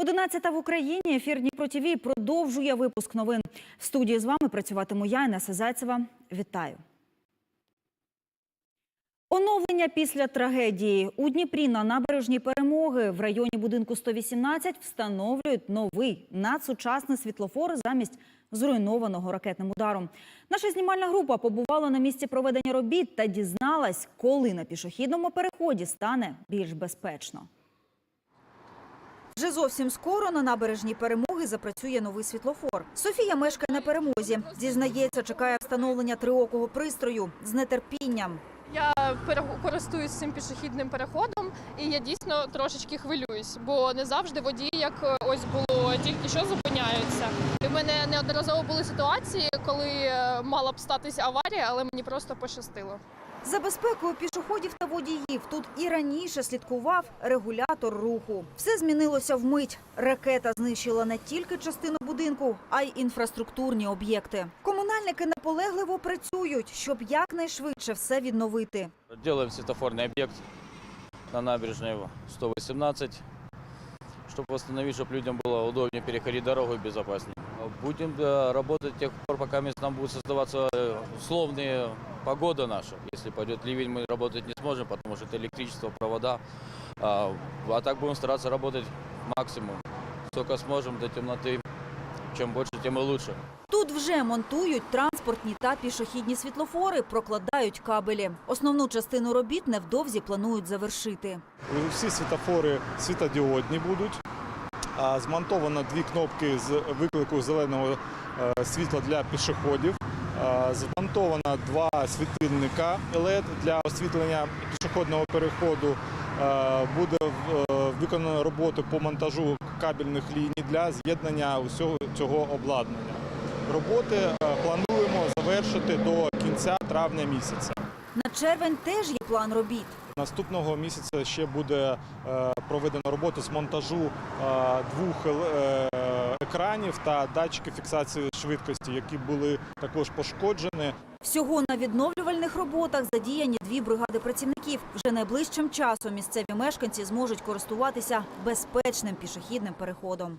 11 в Україні. Ефір Дніпро ТІВІ продовжує випуск новин. В студії з вами працюватиму я, Інеса Зайцева. Вітаю. Оновлення після трагедії. У Дніпрі на набережній перемоги в районі будинку 118 встановлюють новий надсучасний світлофор замість зруйнованого ракетним ударом. Наша знімальна група побувала на місці проведення робіт та дізналась, коли на пішохідному переході стане більш безпечно. Вже зовсім скоро на набережній перемоги запрацює новий світлофор. Софія мешкає на перемозі. Зізнається, чекає встановлення триокого пристрою з нетерпінням. Я користуюсь цим пішохідним переходом, і я дійсно трошечки хвилююсь, бо не завжди водії, як е, ось було тільки що зупиняються. В мене неодноразово були ситуації, коли е, мала б статися аварія, але мені просто пощастило. За безпекою пішоходів та водіїв тут і раніше слідкував регулятор руху. Все змінилося вмить. Ракета знищила не тільки частину будинку, а й інфраструктурні об'єкти. Комунальники наполегливо працюють, щоб якнайшвидше все відновити. Делаем светофорный объект на набережной 118, чтобы восстановить, чтобы людям было удобнее переходить дорогу и безопаснее. Будем э, работать до тех пор, пока мест нам будет создаваться э, условная погода наша. Если пойдет ливень, мы работать не сможем, потому что это электричество, провода. А, а так будем стараться работать максимум. Сколько сможем до темноты. Чем больше, тем и лучше. Тут вже монтують транспортні та пішохідні світлофори, прокладають кабелі. Основну частину робіт невдовзі планують завершити. Всі світофори світодіодні будуть. Змонтовано дві кнопки з виклику зеленого е, світла для пішоходів. Змонтовано два світильника LED для освітлення пішохідного переходу. Буде е, виконано роботу по монтажу кабельних ліній для з'єднання усього цього обладнання. Роботи е, плануємо завершити до кінця травня місяця. На червень теж є план робіт. Наступного місяця ще буде е, проведена робота з монтажу е, двох е, екранів та датчиків фіксації швидкості, які були також пошкоджені. Всього на відновлювальних роботах задіяні дві бригади працівників. Вже найближчим часом місцеві мешканці зможуть користуватися безпечним пішохідним переходом.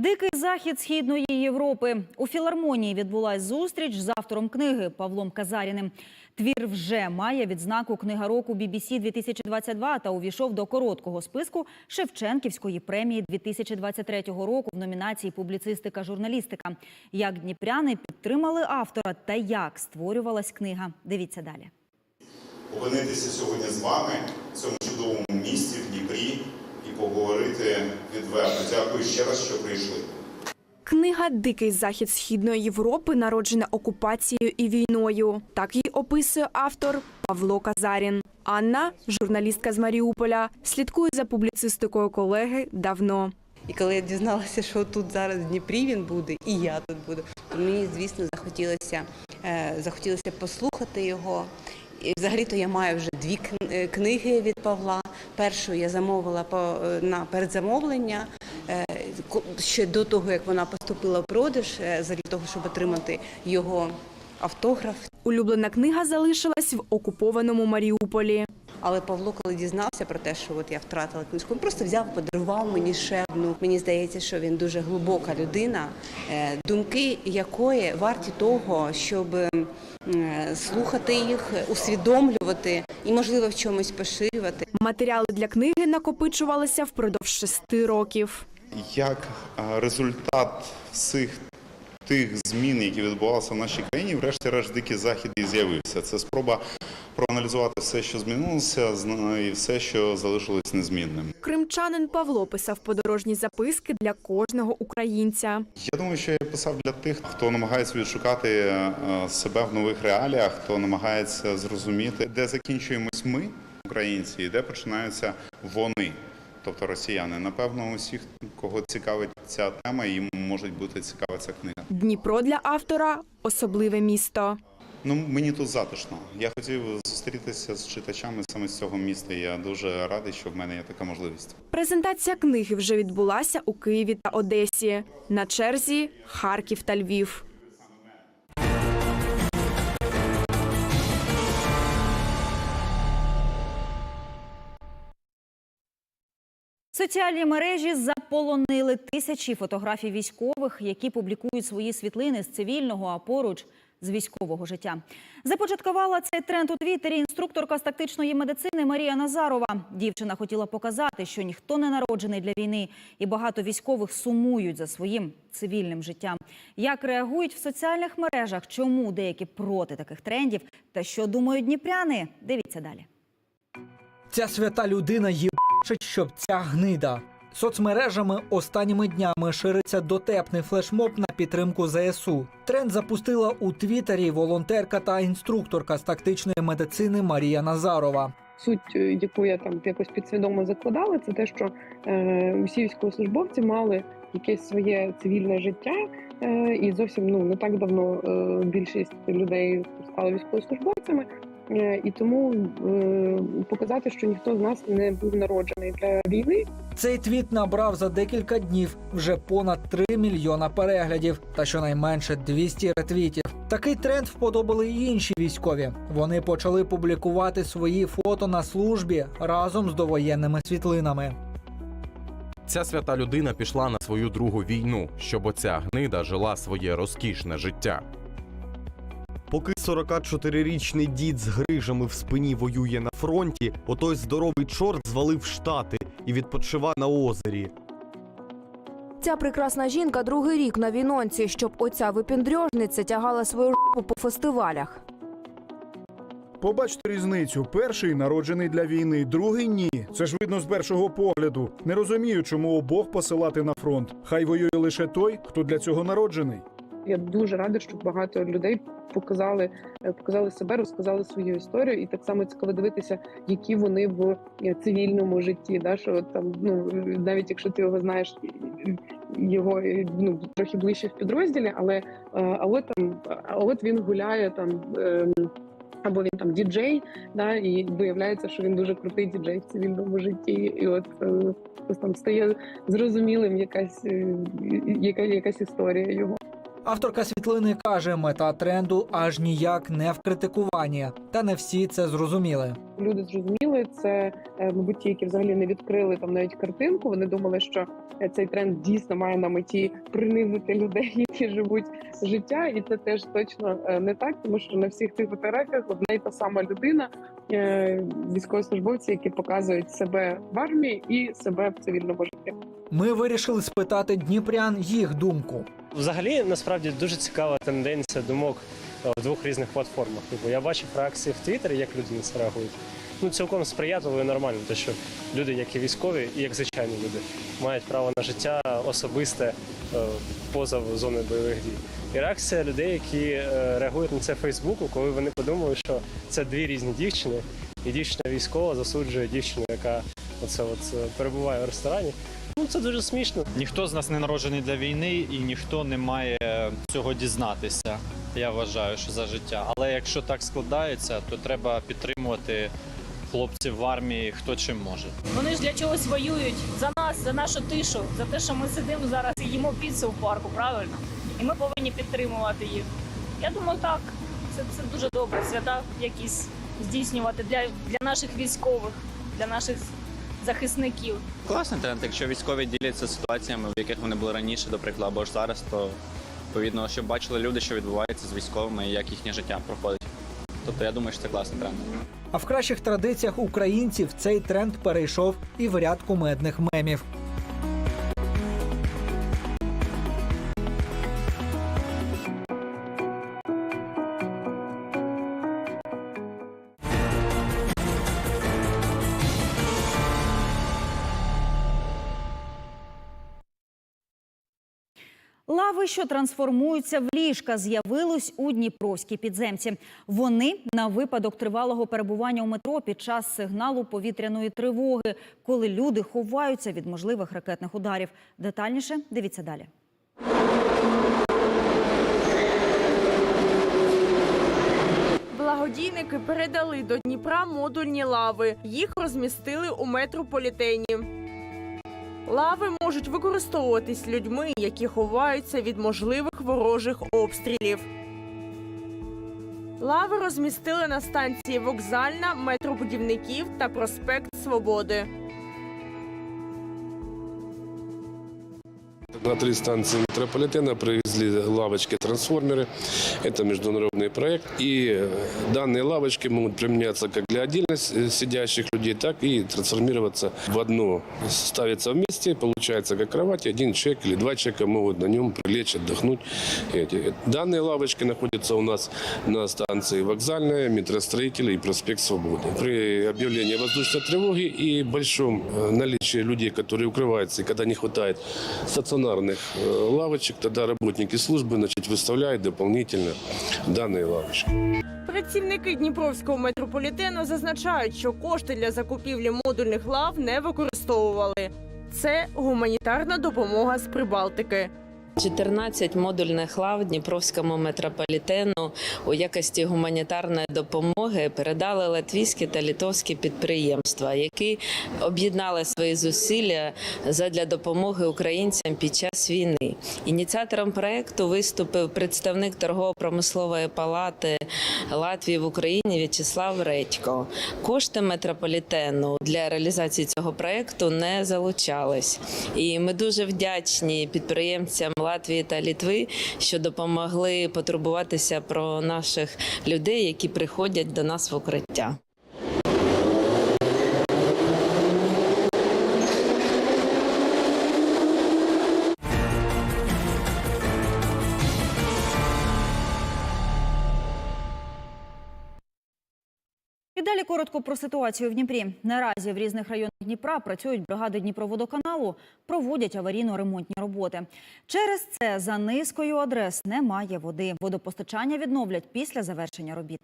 Дикий захід східної Європи у філармонії відбулась зустріч з автором книги Павлом Казаріним. Твір вже має відзнаку книга року BBC 2022 та увійшов до короткого списку Шевченківської премії 2023 року в номінації Публіцистика журналістика. Як дніпряни підтримали автора та як створювалась книга. Дивіться далі. опинитися сьогодні з вами в цьому чудовому місті в Дніпрі поговорити відверто. Дякую ще раз, що прийшли. Книга Дикий захід східної Європи народжена окупацією і війною. Так її описує автор Павло Казарін. Анна, журналістка з Маріуполя, слідкує за публіцистикою колеги давно. І коли я дізналася, що тут зараз в Дніпрі він буде, і я тут буду, то мені, звісно, захотілося, е, захотілося послухати його. І взагалі-то я маю вже дві е, книги від Павла. Першу я замовила е, на передзамовлення е, ще до того, як вона поступила в продаж, для того, щоб отримати його автограф. Улюблена книга залишилась в окупованому Маріуполі. Але Павло, коли дізнався про те, що от я втратила книжку, він просто взяв, подарував мені ще одну. Мені здається, що він дуже глибока людина, е, думки якої варті того, щоб е, слухати їх, усвідомлювати і, можливо, в чомусь поширювати. Матеріали для книги накопичувалися впродовж шести років. Як результат всіх тих змін, які відбувалися в нашій країні, врешті-решт дикий захід і з'явився. Це спроба проаналізувати все, що змінилося, і все, що залишилось незмінним. Кримчанин Павло писав подорожні записки для кожного українця. Я думаю, що я писав для тих, хто намагається відшукати е, себе в нових реаліях, хто намагається зрозуміти, де закінчуємось ми, українці, і де починаються вони, тобто росіяни. Напевно, усіх, кого цікавить ця тема, їм може бути цікава ця книга. Дніпро для автора особливе місто. Ну мені тут затишно. Я хотів зустрітися з читачами саме з цього міста. Я дуже радий, що в мене є така можливість. Презентація книги вже відбулася у Києві та Одесі. На черзі Харків та Львів. Соціальні мережі заполонили тисячі фотографій військових, які публікують свої світлини з цивільного, а поруч з військового життя. Започаткувала цей тренд у Твіттері інструкторка з тактичної медицини Марія Назарова. Дівчина хотіла показати, що ніхто не народжений для війни, і багато військових сумують за своїм цивільним життям. Як реагують в соціальних мережах? Чому деякі проти таких трендів? Та що думають дніпряни? Дивіться далі. Ця свята людина їбачить, щоб ця гнида. Соцмережами останніми днями шириться дотепний флешмоб на підтримку ЗСУ. Тренд запустила у Твіттері волонтерка та інструкторка з тактичної медицини Марія Назарова. суть, е, яку я там якось підсвідомо закладала, це те, що е, усі військовослужбовці мали якесь своє цивільне життя, е, і зовсім ну не так давно е, більшість людей стали військовослужбовцями. Е, І тому е, показати, що ніхто з нас не був народжений для війни, Цей твіт набрав за декілька днів вже понад 3 мільйона переглядів та щонайменше 200 ретвітів. Такий тренд вподобали й інші військові. Вони почали публікувати свої фото на службі разом з довоєнними світлинами. Ця свята людина пішла на свою другу війну, щоб оця гнида жила своє розкішне життя. Поки 44-річний дід з грижами в спині воює на фронті, отой здоровий чорт звалив штати і відпочива на озері. Ця прекрасна жінка другий рік на вінонці, щоб оця випіндрьожниця тягала свою жопу по фестивалях. Побачте різницю. Перший народжений для війни, другий ні. Це ж видно з першого погляду. Не розумію, чому обох посилати на фронт. Хай воює лише той, хто для цього народжений. Я дуже рада, що багато людей показали, е, показали себе, розказали свою історію, і так само цікаво дивитися, які вони в е, цивільному житті. Да, що там, ну навіть якщо ти його знаєш, його е, ну трохи ближче в підрозділі, але а от там, а от він гуляє там. ем, Або він там діджей, да, і виявляється, що він дуже крутий діджей в цивільному житті, і от е, там стає зрозумілим якась, е, яка, якась історія його. Авторка світлини каже, мета тренду аж ніяк не в критикуванні, та не всі це зрозуміли. люди зрозуміли це, е, мабуть, ті, які взагалі не відкрили там навіть картинку. Вони думали, що е, цей тренд дійсно має на меті принизити людей, які живуть життя, і це теж точно е, не так, тому що на всіх цих фотографіях одна й та сама людина, військовослужбовці, які показують себе в армії і себе в цивільному житті. Ми вирішили спитати дніпрян їх думку. Взагалі, насправді дуже цікава тенденція думок е, в двох різних платформах. Типу, я бачив реакції в Твіттері, як люди на це реагують. Ну, цілком сприятливо і нормально, те, що люди, як і військові, і як звичайні люди, мають право на життя особисте е, поза зоною бойових дій. І реакція людей, які е, реагують на це Фейсбуку, коли вони подумали, що це дві різні дівчини, і дівчина військова засуджує дівчину, яка оце от перебуває в ресторані. Ну це дуже смішно. Ніхто з нас не народжений для війни і ніхто не має цього дізнатися. Я вважаю, що за життя. Але якщо так складається, то треба підтримувати хлопців в армії, хто чим може. Вони ж для чогось воюють за нас, за нашу тишу, за те, що ми сидимо зараз і їмо піцу в парку, правильно? І ми повинні підтримувати їх. Я думаю, так. Це, це дуже добре. Свята якісь здійснювати для, для наших військових, для наших захисників. Класний тренд, якщо військові діляться ситуаціями, в яких вони були раніше, до прикладу, або ж зараз, то відповідно, щоб бачили люди, що відбувається з військовими і як їхнє життя проходить. Тобто я думаю, що це класний тренд. А в кращих традиціях українців цей тренд перейшов і в ряд кумедних мемів. Лави, що трансформуються в ліжка, з'явились у Дніпровській підземці. Вони на випадок тривалого перебування у метро під час сигналу повітряної тривоги, коли люди ховаються від можливих ракетних ударів. Детальніше дивіться далі. Благодійники передали до Дніпра модульні лави. Їх розмістили у метрополітені. Лави можуть використовуватись людьми, які ховаються від можливих ворожих обстрілів. Лави розмістили на станції Вокзальна, метробудівників та проспект Свободи. На три станции метрополитена привезли лавочки-трансформеры. Это международный проект. И данные лавочки могут применяться как для отдельно сидящих людей, так и трансформироваться в одно. Ставится вместе, получается как кровать, один человек или два человека могут на нем прилечь, отдохнуть. Данные лавочки находятся у нас на станции вокзальная, метростроителей и проспект Свободы. При объявлении воздушной тревоги и большом э, наличии людей, которые укрываются, и когда не хватает стационарных э, лавочек, тогда работники службы значит, выставляют дополнительно данные лавочки. Працівники Дніпровського метрополітену зазначають, що кошти для закупівлі модульних лав не використовували. Це гуманітарна допомога з Прибалтики. 14 модульних лав Дніпровському метрополітену у якості гуманітарної допомоги передали латвійські та литовські підприємства, які об'єднали свої зусилля задля допомоги українцям під час війни. Ініціатором проекту виступив представник торгово-промислової палати Латвії в Україні В'ячеслав Редько. Кошти метрополітену для реалізації цього проекту не залучались. І ми дуже вдячні підприємцям Латвії та Літви, що допомогли потурбуватися про наших людей, які приходять до нас в укриття. Коротко про ситуацію в Дніпрі. Наразі в різних районах Дніпра працюють бригади Дніпроводоканалу, проводять аварійно-ремонтні роботи. Через це за низкою адрес немає води. Водопостачання відновлять після завершення робіт.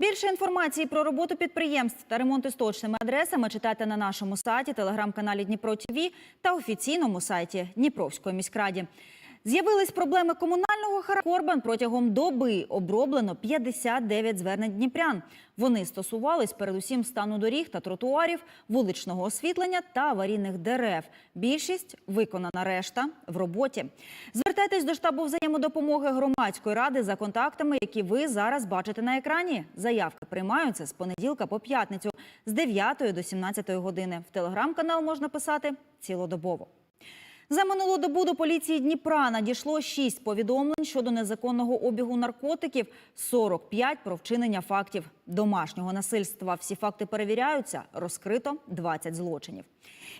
Більше інформації про роботу підприємств та ремонти з точними адресами читайте на нашому сайті, телеграм-каналі Дніпро ТВ та офіційному сайті Дніпровської міськраді. З'явились проблеми комунального характеру. Корбан протягом доби оброблено 59 звернень дніпрян. Вони стосувались передусім стану доріг та тротуарів, вуличного освітлення та аварійних дерев. Більшість виконана, решта в роботі. Звертайтесь до штабу взаємодопомоги громадської ради за контактами, які ви зараз бачите на екрані. Заявки приймаються з понеділка по п'ятницю з 9 до 17 години. В телеграм-канал можна писати цілодобово. За минулу добу до поліції Дніпра надійшло 6 повідомлень щодо незаконного обігу наркотиків, 45 про вчинення фактів домашнього насильства. Всі факти перевіряються, розкрито 20 злочинів.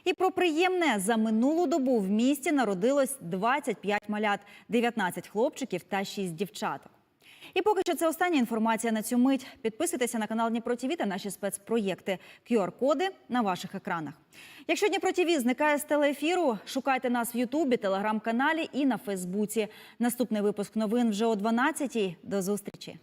І про приємне за минулу добу в місті народилось 25 малят, 19 хлопчиків та 6 дівчаток. І поки що це остання інформація на цю мить. Підписуйтеся на канал Дніпро ТВ та наші спецпроєкти. QR-коди на ваших екранах. Якщо Дніпро ТВ зникає з телеефіру, шукайте нас в Ютубі, телеграм-каналі і на Фейсбуці. Наступний випуск новин вже о 12-й. До зустрічі.